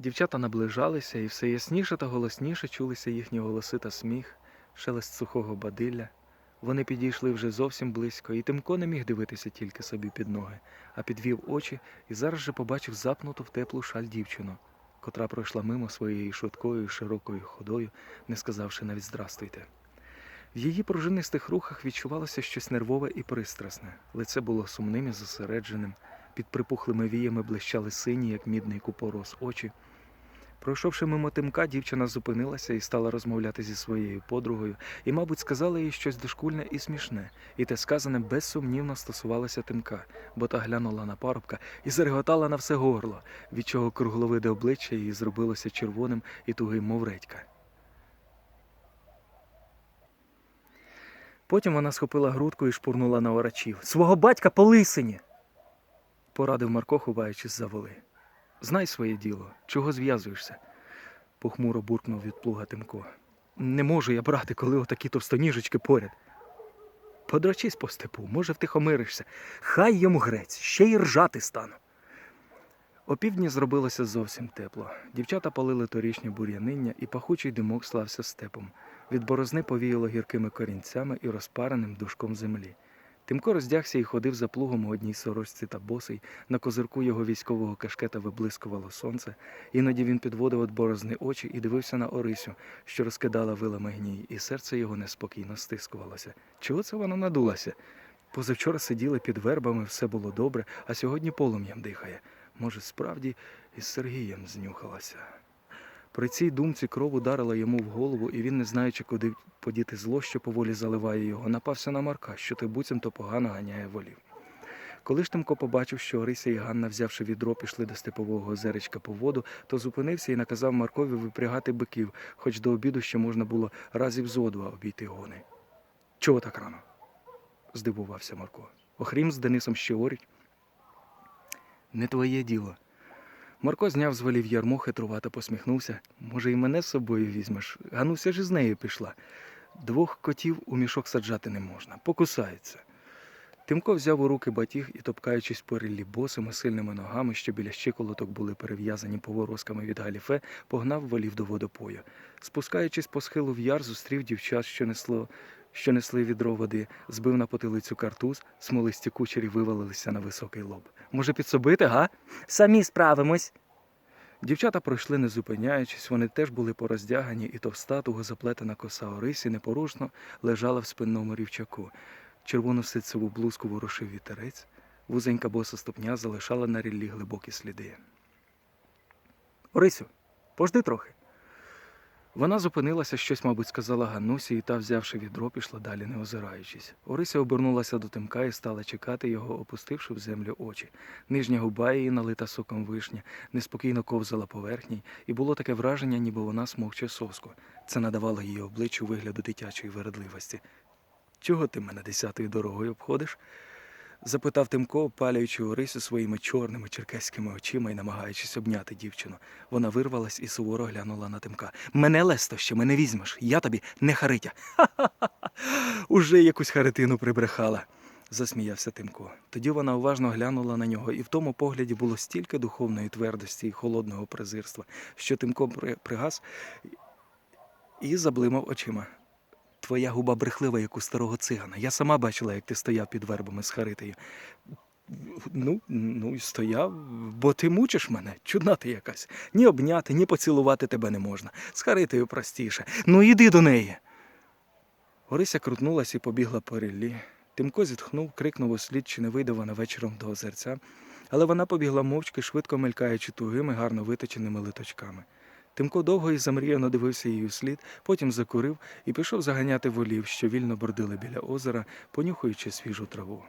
Дівчата наближалися, і все ясніше та голосніше чулися їхні голоси та сміх, шелест сухого бадилля. Вони підійшли вже зовсім близько, і Тимко не міг дивитися тільки собі під ноги, а підвів очі і зараз же побачив запнуту в теплу шаль дівчину, котра пройшла мимо своєю швидкою широкою ходою, не сказавши навіть здрастуйте. В її пружинистих рухах відчувалося щось нервове і пристрасне. Лице було сумним і зосередженим. Під припухлими віями блищали сині, як мідний купорос, очі. Пройшовши мимо тимка, дівчина зупинилася і стала розмовляти зі своєю подругою, і, мабуть, сказала їй щось дошкульне і смішне, і те сказане безсумнівно стосувалося тимка, бо та глянула на парубка і зареготала на все горло, від чого кругловиде обличчя її зробилося червоним і тугим, мов редька. Потім вона схопила грудку і шпурнула на орачів. Свого батька по лисині! порадив Марко, ховаючись за воли. Знай своє діло, чого зв'язуєшся? похмуро буркнув від плуга Тимко. Не можу я брати, коли отакі товстоніжечки поряд. Подрачись по степу, може, втихомиришся. Хай йому грець, ще й ржати стану. Опівдні зробилося зовсім тепло. Дівчата палили торішнє бур'яниння, і пахучий димок слався степом. Від борозни повіяло гіркими корінцями і розпареним душком землі. Тимко роздягся і ходив за плугом у одній сорочці та босий. На козирку його військового кашкета виблискувало сонце. Іноді він підводив від борозни очі і дивився на Орисю, що розкидала вилами гній, і серце його неспокійно стискувалося. Чого це вона надулася? Позавчора сиділи під вербами, все було добре, а сьогодні полум'ям дихає. Може, справді із Сергієм знюхалася. При цій думці кров ударила йому в голову, і він, не знаючи, куди подіти зло, що поволі заливає його, напався на Марка, що той буцімто погано ганяє волів. Коли ж Тимко побачив, що Орися і Ганна, взявши відро, пішли до степового озеречка по воду, то зупинився і наказав Маркові випрягати биків, хоч до обіду ще можна було разів зо два обійти гони. Чого так рано? здивувався Марко. Охрім з Денисом ще орють. Не твоє діло. Марко зняв з волів ярмо, хитрувато посміхнувся. Може, і мене з собою візьмеш? Гануся ж із нею пішла. Двох котів у мішок саджати не можна, покусаються. Тимко взяв у руки батіг і, топкаючись по ріллі босими сильними ногами, що біля щиколоток були перев'язані поворозками від галіфе, погнав волів до водопою. Спускаючись по схилу в яр, зустрів дівчат, що несло. Що несли відро води, збив на потилицю картуз, смолисті кучері вивалилися на високий лоб. Може, підсобити, га? Самі справимось. Дівчата пройшли, не зупиняючись, вони теж були пороздягані, і товста, туго заплетена коса Орисі непорушно лежала в спинному рівчаку. Червону ситцеву блузку ворушив вітерець, вузенька боса ступня залишала на ріллі глибокі сліди. Орисю, пожди трохи. Вона зупинилася, щось, мабуть, сказала Ганусі, і та, взявши відро, пішла далі, не озираючись. Орися обернулася до тимка і стала чекати його, опустивши в землю очі. Нижня губа її, налита соком вишня, неспокійно ковзала поверхній, і було таке враження, ніби вона смокче соску. Це надавало її обличчю вигляду дитячої вередливості. Чого ти мене десятою дорогою обходиш? Запитав Тимко, опалюючи Орисю своїми чорними черкеськими очима і намагаючись обняти дівчину. Вона вирвалась і суворо глянула на Тимка. Мене лесто ще мене візьмеш, я тобі не харитя. Ха-ха-ха. Уже якусь харитину прибрехала. Засміявся Тимко. Тоді вона уважно глянула на нього, і в тому погляді було стільки духовної твердості і холодного презирства, що Тимко при- пригас і заблимав очима. Твоя губа брехлива, як у старого цигана. Я сама бачила, як ти стояв під вербами з Харитею. Ну, ну і стояв, бо ти мучиш мене, чудна ти якась. Ні обняти, ні поцілувати тебе не можна. З Харитею простіше. Ну іди до неї. Орися крутнулась і побігла по ріллі. Тимко зітхнув, крикнув услід, чи не вийде вона вечором до озерця, але вона побігла мовчки, швидко мелькаючи тугими, гарно виточеними литочками. Тимко довго і замріяно дивився її вслід, потім закурив і пішов заганяти волів, що вільно бордили біля озера, понюхуючи свіжу траву.